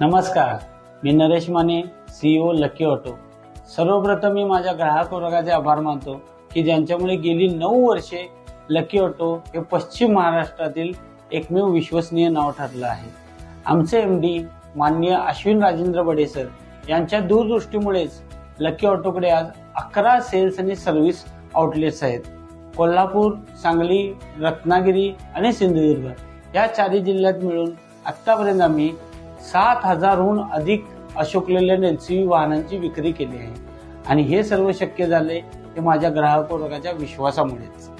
नमस्कार मी Naresh Mane CEO lucky auto सर्वप्रथम मी माझ्या ग्राहक वर्गाचे आभार मानतो की ज्यांच्यामुळे गेली नऊ वर्षे लकी ऑटो हे पश्चिम महाराष्ट्रातील एकमेव विश्वसनीय नाव ठरलं आहे. आमचे एम डी माननीय अश्विन राजेंद्र बडे सर यांच्या दूरदृष्टीमुळेच लकी ऑटोकडे आज अकरा सेल्स आणि सर्व्हिस आउटलेट्स आहेत. कोल्हापूर सांगली रत्नागिरी आणि सिंधुदुर्ग या चारही जिल्ह्यात मिळून आत्तापर्यंत आम्ही सात हजारहून अधिक अशोक लेलँड एलसीव्ही वाहनांची विक्री केली आहे. आणि हे सर्व शक्य झाले हे माझ्या ग्राहक वर्गाच्या विश्वासामुळेच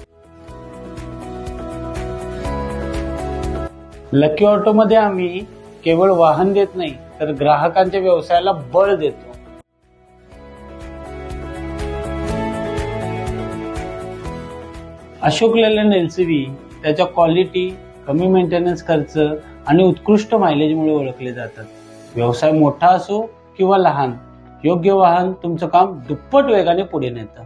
लकी ऑटोमध्ये आम्ही केवळ वाहन देत नाही तर ग्राहकांच्या व्यवसायाला बळ देतो. अशोक लेलँड व्ही त्याच्या क्वालिटी कमी मेंटेनन्स खर्च आणि उत्कृष्ट मायलेजमुळे ओळखले जातात. व्यवसाय मोठा असो किंवा लहान योग्य वाहन तुमचं काम दुप्पट वेगाने पुढे नेतं.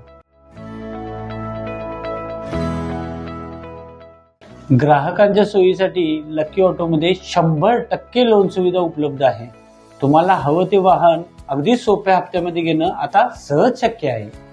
ग्राहकांच्या सोयीसाठी लकी ऑटोमध्ये शंभर टक्के लोन सुविधा उपलब्ध आहे. तुम्हाला हवं ते वाहन अगदी सोप्या हप्त्यामध्ये घेणं आता सहज शक्य आहे.